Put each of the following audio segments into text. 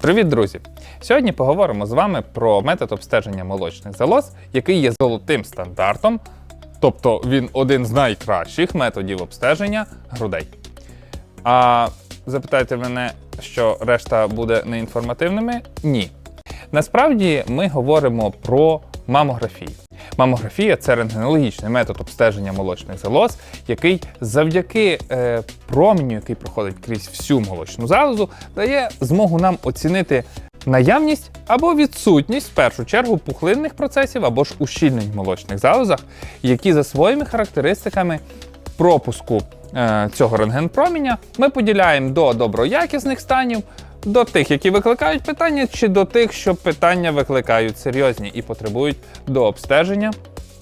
Привіт, друзі! Сьогодні поговоримо з вами про метод обстеження молочних залоз, який є золотим стандартом, тобто він один з найкращих методів обстеження грудей. А запитаєте мене, що решта буде неінформативними? Ні. Насправді ми говоримо про мамографію. Мамографія це рентгенологічний метод обстеження молочних залоз, який завдяки е, променю, який проходить крізь всю молочну залозу, дає змогу нам оцінити наявність або відсутність в першу чергу пухлинних процесів або ж ущільнень в молочних залозах, які за своїми характеристиками пропуску е, цього рентгенпроміння ми поділяємо до доброякісних станів, до тих, які викликають питання, чи до тих, що питання викликають серйозні і потребують до обстеження,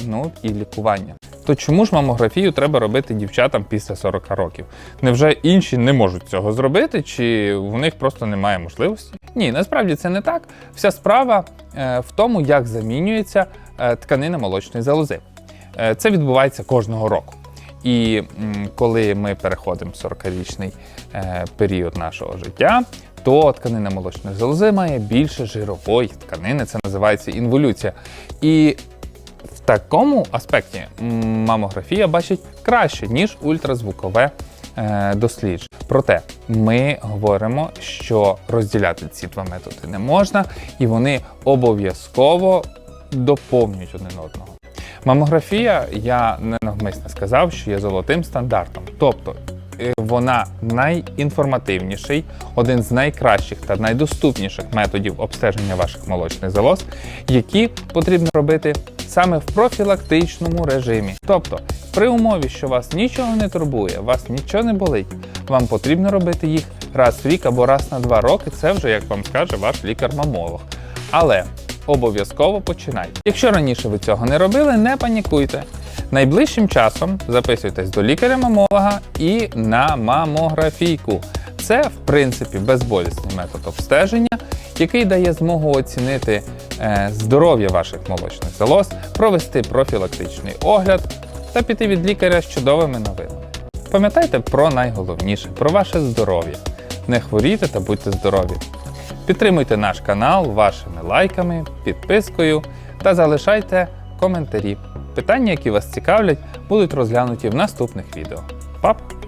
ну і лікування. То чому ж мамографію треба робити дівчатам після 40 років? Невже інші не можуть цього зробити, чи в них просто немає можливості? Ні, насправді це не так. Вся справа е, в тому, як замінюється е, тканина молочної залози. Е, Це відбувається кожного року. І коли ми переходимо 40-річний е, період нашого життя, то тканина молочної залози має більше жирової тканини, це називається інволюція. І в такому аспекті мамографія бачить краще, ніж ультразвукове е, дослідження. Проте ми говоримо, що розділяти ці два методи не можна, і вони обов'язково доповнюють один одного. Мамографія, я не навмисно сказав, що є золотим стандартом. Тобто е, вона найінформативніший, один з найкращих та найдоступніших методів обстеження ваших молочних залоз, які потрібно робити саме в профілактичному режимі. Тобто, при умові, що вас нічого не турбує, вас нічого не болить, вам потрібно робити їх раз в рік або раз на два роки. Це вже як вам скаже ваш лікар-мамолог. Але обов'язково починайте. Якщо раніше ви цього не робили, не панікуйте. Найближчим часом записуйтесь до лікаря-мамолога і на мамографійку. Це, в принципі, безболісний метод обстеження, який дає змогу оцінити е, здоров'я ваших молочних залоз, провести профілактичний огляд та піти від лікаря з чудовими новинами. Пам'ятайте про найголовніше про ваше здоров'я. Не хворійте та будьте здорові. Підтримуйте наш канал вашими лайками, підпискою та залишайте коментарі. Питання, які вас цікавлять, будуть розглянуті в наступних відео. Пап!